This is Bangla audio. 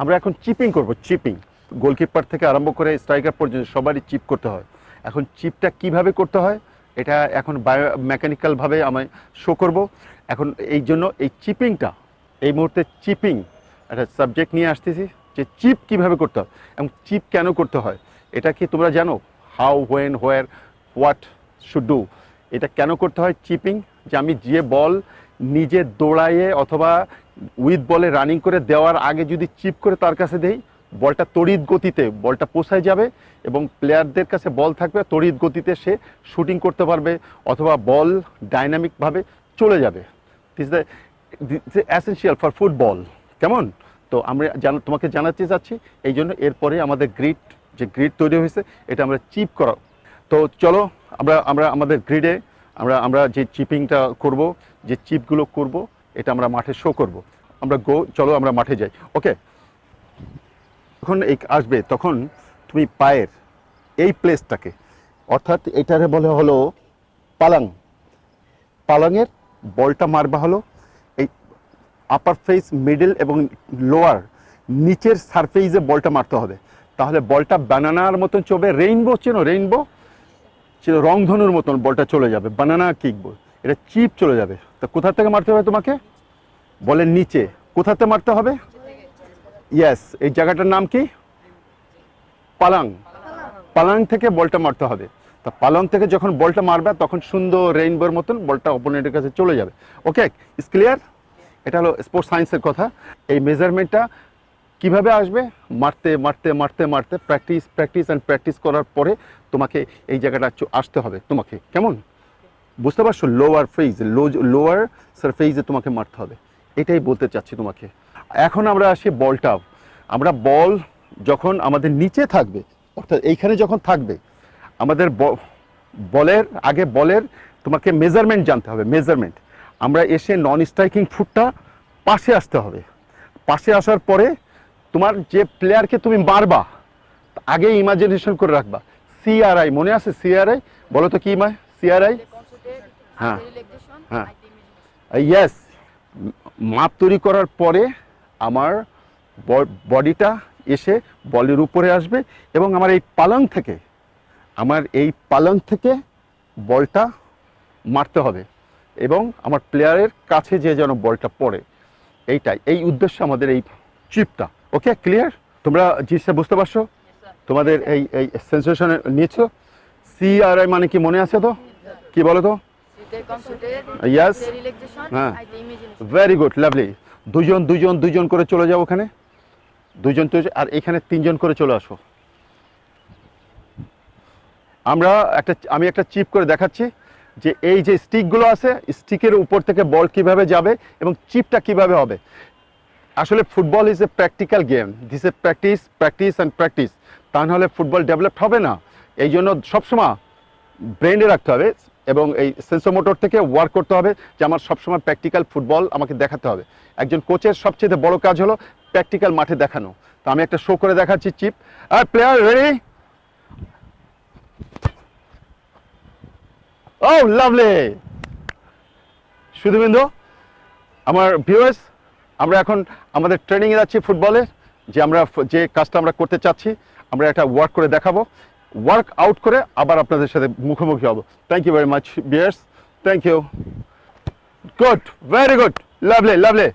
আমরা এখন চিপিং করব, চিপিং। গোলকিপার থেকে আরম্ভ করে স্ট্রাইকার পর্যন্ত সবারই চিপ করতে হয়। এখন চিপটা কীভাবে করতে হয়, এটা এখন বায়ো মেকানিক্যালভাবে আমি শো করব। এখন এই জন্য এই চিপিংটা, এই মুহূর্তে চিপিং একটা সাবজেক্ট নিয়ে আসতেছি, যে চিপ কীভাবে করতে হয় এবং চিপ কেন করতে হয়। এটা কি তোমরা জানো? How when where what should do এটা কেন করতে হয় চিপিং? যে আমি যে বল নিজে দৌড়াইয়ে অথবা উইথ বলে রানিং করে দেওয়ার আগে যদি চিপ করে তার কাছে দেই, বলটা তড়িৎ গতিতে, বলটা পোষায় যাবে এবং প্লেয়ারদের কাছে বল থাকবে, তড়িৎ গতিতে সে শুটিং করতে পারবে অথবা বল ডাইনামিকভাবে চলে যাবে। This the essential for football কেমন? তো আমরা জান, তোমাকে জানাতে চাচ্ছি, এই জন্য এরপরে আমাদের গ্রিড যে গ্রিড তৈরি হয়েছে, এটা আমরা চিপ করা। তো চলো, আমরা আমরা আমাদের গ্রিডে আমরা আমরা যে চিপিংটা করব, যে চিপগুলো করব এটা আমরা মাঠে শো করব। আমরা গো চলো আমরা মাঠে যাই। ওকে যখন এই আসবে, তখন তুমি পায়ের এই প্লেসটাকে অর্থাৎ এটারে বলে হলো পালাং। পালাংয়ের বলটা মারবা হলো, এই আপার ফেস মিডল এবং লোয়ার নিচের সারফেসে বলটা মারতে হবে। তাহলে বলটা বানানার মতন চলবে রেইনবো চেনো রেইনবো চেনো রংধনুর মতন বলটা চলে যাবে বানানা কিকবো এটা চিপ চলে যাবে। তা কোথা থেকে মারতে হবে তোমাকে? বলের নিচে। কোথাতে মারতে হবে? ইয়েস এই জায়গাটার নাম কি? পালাং। পালাং থেকে বলটা মারতে হবে। তা পালং থেকে যখন বলটা মারবে, তখন সুন্দর রেইনবোর মতন বলটা অপোনেন্টের কাছে চলে যাবে। ওকে ইস ক্লিয়ার এটা হলো স্পোর্টস সায়েন্সের কথা। এই মেজারমেন্টটা কীভাবে আসবে? মারতে মারতে মারতে মারতে প্র্যাকটিস প্র্যাকটিস অ্যান্ড প্র্যাকটিস করার পরে তোমাকে এই জায়গাটা আসতে হবে তোমাকে। কেমন? বুঝতে পারছ? লোয়ার ফেজ লো লোয়ার সারফেজে তোমাকে মারতে হবে। এটাই বলতে চাচ্ছি তোমাকে। এখন আমরা আসি বলটা। আমরা বল যখন আমাদের নিচে থাকবে, অর্থাৎ এইখানে যখন থাকবে, আমাদের বলের, আগে বলের তোমাকে মেজারমেন্ট জানতে হবে মেজারমেন্ট আমরা এসে নন স্ট্রাইকিং ফুটটা পাশে আসতে হবে। পাশে আসার পরে তোমার যে প্লেয়ারকে তুমি মারবা, আগে ইমাজিনেশন করে রাখবা। সিআরআই মনে আছে সিআরআই বলো তো কি মা সিআরআই হ্যাঁ। হ্যাঁ। ইয়েস মাপ তৈরি করার পরে আমার বডিটা এসে বলের উপরে আসবে এবং আমার এই পালং থেকে আমার এই পালং থেকে বলটা মারতে হবে এবং আমার প্লেয়ারের কাছে যে যেন বলটা পড়ে এইটাই। এই উদ্দেশ্য আমাদের এই চিপটা ওকে ক্লিয়ার তোমরা জিনিসটা বুঝতে পারছ? তোমাদের এই এই সেন্সেশন নিয়েছো? সিআরআই মানে কি মনে আছে তো? কি বলো তো? Yes. হ্যাঁ। ভেরি গুড লাভলি দুজন দুজন দুজন করে চলে যাও ওখানে। দুজন তো আর এখানে তিনজন করে চলে আসো। আমরা একটা আমি একটা চিপ করে দেখাচ্ছি যে এই যে স্টিকগুলো আছে স্টিকের উপর থেকে বল কীভাবে যাবে এবং চিপটা কীভাবে হবে। আসলে football is a practical game this a practice practice and practice তা নাহলে ফুটবল ডেভেলপ হবে না। এই জন্য সবসময় ব্রেনে রাখতে হবে। এবং এই সেন্সোমোটর থেকে ওয়ার্ক করতে হবে যে আমার সবসময় প্র্যাকটিক্যাল ফুটবল আমাকে দেখাতে হবে। একজন কোচের সবচেয়ে বড় কাজ হলো প্র্যাকটিক্যাল মাঠে দেখানো। তো আমি একটা শো করে দেখাচ্ছি চিপ আর প্লেয়ার রেডি ও লাভলি শুধুবিন্দু আমার ভিউয়ার্স আমরা এখন আমাদের ট্রেনিংয়ে যাচ্ছি ফুটবলের যে আমরা, যে কাজটা আমরা করতে চাচ্ছি, আমরা একটা ওয়ার্ক করে দেখাবো। ওয়ার্ক আউট করে আবার আপনাদের সাথে মুখোমুখি হব। Thank you very much viewers thank you good very good lovely lovely